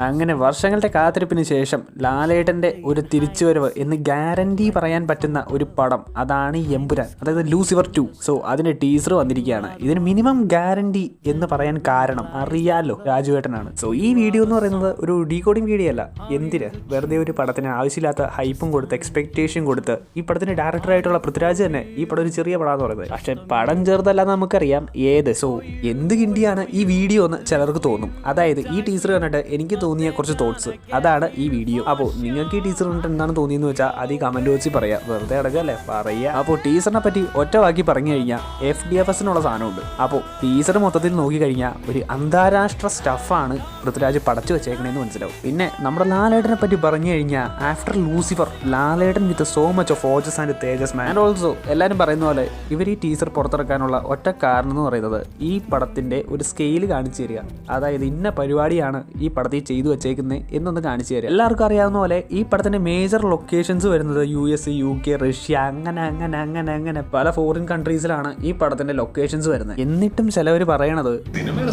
അങ്ങനെ വർഷങ്ങളുടെ കാത്തിരിപ്പിന് ശേഷം ലാലേട്ടന്റെ ഒരു തിരിച്ചുവരവ് എന്ന് ഗ്യാരണ്ടി പറയാൻ പറ്റുന്ന ഒരു പടം. അതാണ് എമ്പുരാൻ. അതായത് ലൂസിഫർ ടു സോ അതിന്റെ ടീസർ വന്നിരിക്കുകയാണ്. ഇതിന് മിനിമം ഗ്യാരണ്ടി എന്ന് പറയാൻ കാരണം അറിയാലോ രാജുവേട്ടനാണ്. സോ ഈ വീഡിയോ എന്ന് പറയുന്നത് ഒരു ഡീകോഡിംഗ് വീഡിയോ അല്ല. എന്തിന്? വെറുതെ ഒരു പടത്തിന് ആവശ്യമില്ലാത്ത ഹൈപ്പും കൊടുത്ത് എക്സ്പെക്ടേഷൻ കൊടുത്ത് ഈ പടത്തിന്റെ ഡയറക്ടറായിട്ടുള്ള പൃഥ്വിരാജ് തന്നെ ഈ പടം ഒരു ചെറിയ പടം എന്ന് പറയുന്നത്. പക്ഷെ പടം ചെറുതല്ല നമുക്കറിയാം ഏത്. സോ എന്ത് കിണ്ടിയാണ് ഈ വീഡിയോ എന്ന് ചിലർക്ക് തോന്നും. അതായത് ഈ ടീസർ കണ്ടിട്ട് എനിക്ക് തോന്നിയ കുറച്ച് തോട്ട്സ് അതാണ് ഈ വീഡിയോ അപ്പോൾ നിങ്ങൾക്ക് ഈ ടീച്ചർ കണ്ടിട്ട് എന്താണ് തോന്നിയെന്ന് വെച്ചാൽ അത് ഈ കമന്റ് വെച്ച് പറയാം. വെറുതെ അടക്കല്ലേ പറയുക. അപ്പോൾ ടീച്ചറിനെ പറ്റി ഒറ്റ വാക്കി പറഞ്ഞു കഴിഞ്ഞാൽ എഫ് ഡി എഫ് എസിനുള്ള സാധനമുണ്ട്. അപ്പോൾ ടീച്ചർ മൊത്തത്തിൽ നോക്കി കഴിഞ്ഞാൽ ഒരു അന്താരാഷ്ട്ര സ്റ്റഫാണ് പൃഥ്വിരാജ് പടച്ചു വെച്ചേക്കണേന്ന് മനസ്സിലാവും. പിന്നെ നമ്മുടെ ലാലേട്ടനെ പറ്റി പറഞ്ഞു കഴിഞ്ഞാൽ after Lucifer Lalettan with so much of ojas and തേജസ് മാൻ ആൻഡ് ഓൾസോ എല്ലാവരും പറയുന്ന പോലെ ഇവർ ഈ ടീച്ചർ പുറത്തിറക്കാനുള്ള ഒറ്റ കാരണം എന്ന് പറയുന്നത് ഈ പടത്തിന്റെ ഒരു സ്കെയിൽ കാണിച്ചു തരിക. അതായത് ഇന്ന പരിപാടിയാണ് ഈ പടത്തിൽ ചെയ്തു വെച്ചേക്കുന്നത് എന്നൊന്ന് കാണിച്ചു തരാം. എല്ലാവർക്കും അറിയാവുന്ന പോലെ ഈ പടത്തിന്റെ മേജർ ലൊക്കേഷൻസ് വരുന്നത് U S U K Russia അങ്ങനെ അങ്ങനെ അങ്ങനെ അങ്ങനെ പല ഫോറിൻ കൺട്രീസിലാണ് ഈ പടത്തിന്റെ ലൊക്കേഷൻസ് വരുന്നത്. എന്നിട്ടും ചിലവർ പറയണത്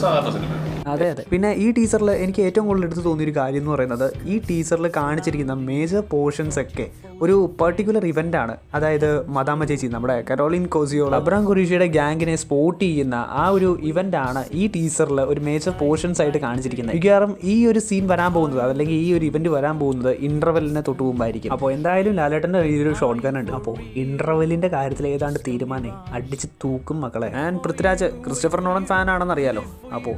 സാധാരണ സിനിമ അതെ അതെ. പിന്നെ ഈ ടീച്ചറിൽ എനിക്ക് ഏറ്റവും കൂടുതൽ എടുത്ത് തോന്നിയൊരു കാര്യം എന്ന് പറയുന്നത് ഈ ടീച്ചറിൽ കാണിച്ചിരിക്കുന്ന മേജർ പോർഷൻസ് ഒക്കെ ഒരു പെർട്ടിക്കുലർ ഇവന്റ് ആണ്. അതായത് മദാമ ചേച്ചി നമ്മുടെ കരോളിൻ കോസിയോ അബ്രാം ഖുറീഷിയുടെ ഗ്യാങ്ങിനെ സ്പോട്ട് ചെയ്യുന്ന ആ ഒരു ഇവന്റ് ആണ് ഈ ടീച്ചറിൽ ഒരു മേജർ പോർഷൻസ് ആയിട്ട് കാണിച്ചിരിക്കുന്നത്. മിക്കവാറും ഈ ഒരു സീൻ വരാൻ പോകുന്നത് അതല്ലെങ്കിൽ ഈ ഒരു ഇവന്റ് വരാൻ പോകുന്നത് ഇന്റർവെല്ലിനെ തൊട്ട് മുമ്പായിരിക്കും. അപ്പോൾ എന്തായാലും ലാലേട്ടന്റെ ഒരു ഷോർട്ട് ഗൺ ഉണ്ട്. അപ്പോൾ ഇന്റർവെല്ലിന്റെ കാര്യത്തിൽ ഏതാണ്ട് തീരുമാനം അടിച്ച് തൂക്കും മക്കളെ. ഞാൻ പൃഥ്വിരാജ് ക്രിസ്റ്റഫർ നോളൻ ഫാൻ ആണെന്ന് അറിയാലോ അപ്പോൾ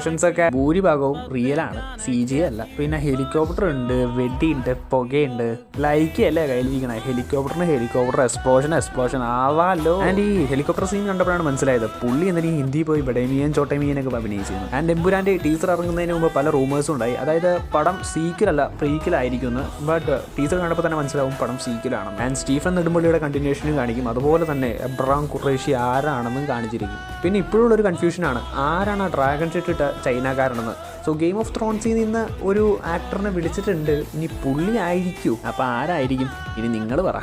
എക്സ്പ്ലോഷൻസ് ഒക്കെ ഭൂരിഭാഗവും റിയൽ ആണ്. സി ജി അല്ല. പിന്നെ ഹെലികോപ്റ്റർ ഉണ്ട് വെടി ഉണ്ട് പുകയുണ്ട്. ലൈക്ക് അല്ലേ കയ്യിലിരിക്കണേ? ഹെലികോപ്റ്ററിന് ഹെലികോപ്റ്റർ എക്സ്പ്ലോഷൻ എക്സ്പ്ലോഷൻ ആവാലോ. ആൻഡ് ഈ ഹെലികോപ്റ്റർ സീൻ കണ്ടപ്പോഴാണ് മനസ്സിലായത്. പുള്ളി എന്തിനും ഹിന്ദി പോയി ബഡേമിയൻ ചോട്ടമിയനൊക്കെ അഭിനയിച്ചിരുന്നു. ആൻഡ് എമ്പുരാന്റെ ടീച്ചർ ഇറങ്ങുന്നതിന് മുമ്പ് പല റൂമേഴ്സും ഉണ്ടായി. അതായത് പടം സീക്കിലല്ല പ്രീക്കിലായിരിക്കും ബട്ട് ടീച്ചർ കണ്ടപ്പോൾ തന്നെ മനസ്സിലാവും പടം സീക്കിലാണ് ആൻഡ് സ്റ്റീഫൻ നെടുമ്പള്ളിയുടെ കണ്ടിന്യൂഷനും കാണിക്കും. അതുപോലെ തന്നെ എബ്രാം ഖുറേഷി ആരാണെന്നും കാണിച്ചിരിക്കും. പിന്നെ ഇപ്പോഴുള്ള ഒരു കൺഫ്യൂഷനാണ് ആരാണ് ആ ഡ്രാഗൺ ഷെറ്റ് ഇട്ട ചൈനക്കാരനെന്ന്? സോ ഗെയിം ഓഫ് ത്രോൺസിൽ നിന്ന് ഒരു ആക്ടറിനെ വിളിച്ചിട്ടുണ്ട്. ഇനി പുള്ളി ആയിരിക്കും. അപ്പോൾ ആരായിരിക്കും? ഇനി നിങ്ങൾ പറ.